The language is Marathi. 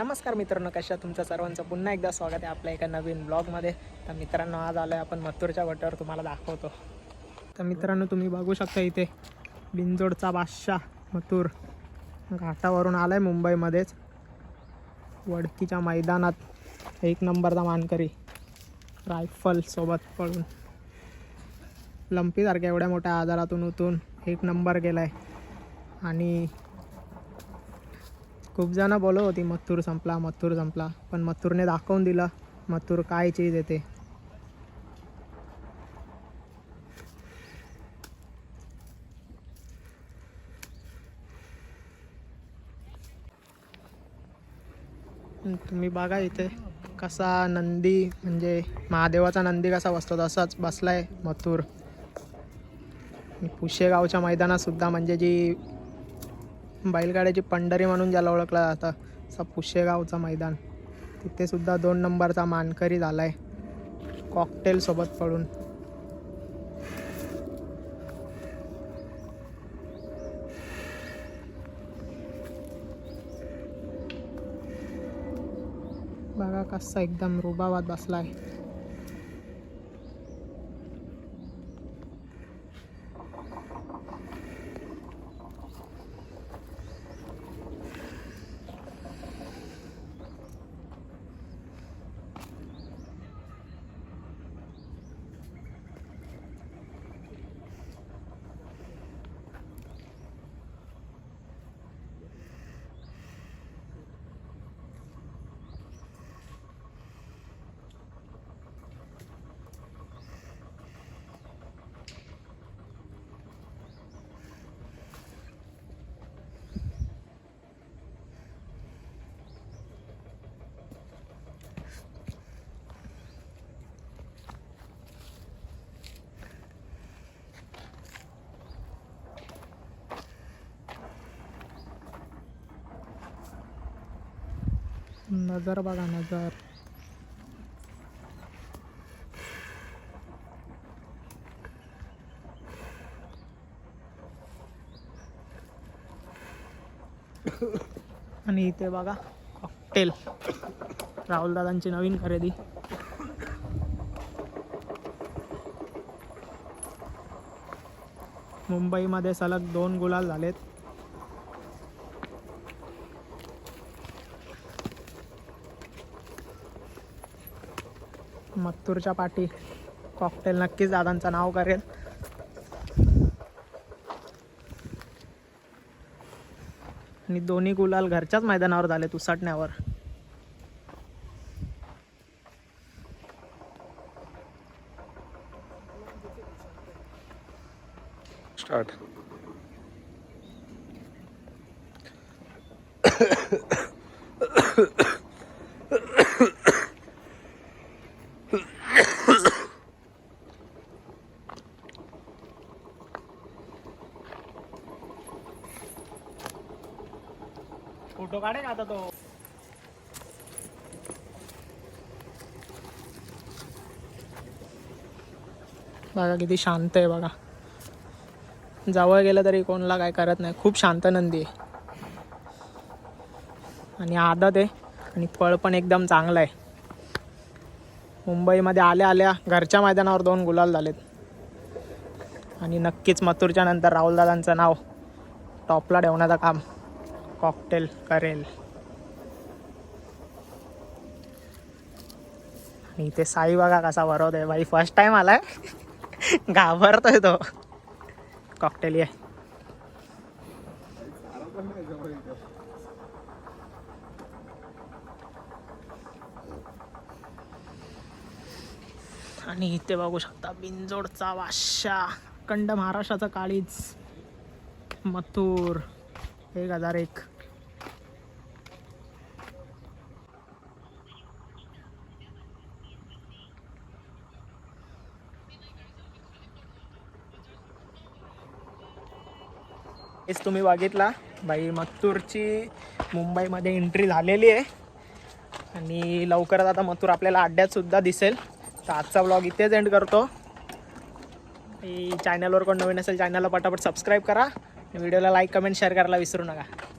नमस्कार मित्रांनो कशा तुमचं सर्वांचं पुन्हा एकदा स्वागत आहे आपल्या एका नवीन ब्लॉगमध्ये. तर मित्रांनो आज आलो आहे आपण मथुरच्या वट्यावर तुम्हाला दाखवतो. तर मित्रांनो तुम्ही बघू शकता इथे बिंजोडचा बादशाह मथुर घाटावरून आला आहे मुंबईमध्येच. वडकीच्या मैदानात एक नंबरचा मानकरी रायफलसोबत पळून. लंपीसारख्या एवढ्या मोठ्या आजारातून उतून एक नंबर गेला आहे आणि खूप जणं बोलत होती मथुर संपला मथुर संपला. पण मथुरने दाखवून दिलं मथुर काय चीज येते तुम्ही बघा इथे कसा नंदी म्हणजे महादेवाचा नंदी कसा बसतो तसाच बसलाय मथुर. मथूर पुशेगावच्या मैदानात सुद्धा म्हणजे जी बैलगाड्याची पंढरी म्हणून ज्याला ओळखलं जातं असं पुशेगावचं मैदान. तिथेसुद्धा दोन नंबरचा मानकरी झाला आहे कॉकटेलसोबत पडून बघा कसा एकदम रुबाबात आहे नजर बघा नजर. आणि इथे बघा कॉकटेल राहुल दादांची नवीन खरेदी. मुंबईमध्ये सलग दोन गुलाल झालेत. मत्तूरच्या पाठी. कॉकटेल नक्कीच दादांचं नाव करेल. आणि दोन्ही गुलाल घरच्याच मैदानावर झाले उसटण्यावर स्टार्ट फोटो काढे आता तो. बघा किती शांत आहे बघा. जवळ गेलं तरी कोणला काय करत नाही. खूप शांत नंदी आहे. आणि आदत आहे. आणि फळ पण एकदम चांगलं आहे. मुंबईमध्ये आल्या आल्या घरच्या मैदानावर दोन गुलाल झालेत. आणि नक्कीच मथुरच्या नंतर राहुलदादांचं नाव टॉपला ठेवण्याचं काम. कॉकटेल करेल. आणि इथे साई बघा कसा वरवत आहे. बाई फर्स्ट टाइम आलाय. घाबरतोय तो. कॉकटेल ये. आणि इथे बघू शकता बिंजोडचा वाशा. अखंड महाराष्ट्राचा काळीज. मथुर. एक हजार एक. हेच तुम्ही बघितला. बाई मथुरची मुंबईमध्ये एंट्री झालेली आहे. आणि लवकरच आता मथुर आपल्याला अड्ड्यात सुद्धा दिसेल. तर आजचा ब्लॉग इथेच एंड करतो. चॅनलवर कोण नवीन असेल चॅनलला पटापट सबस्क्राईब करा. व्हिडिओला लाईक कमेंट शेअर करायला विसरू नका.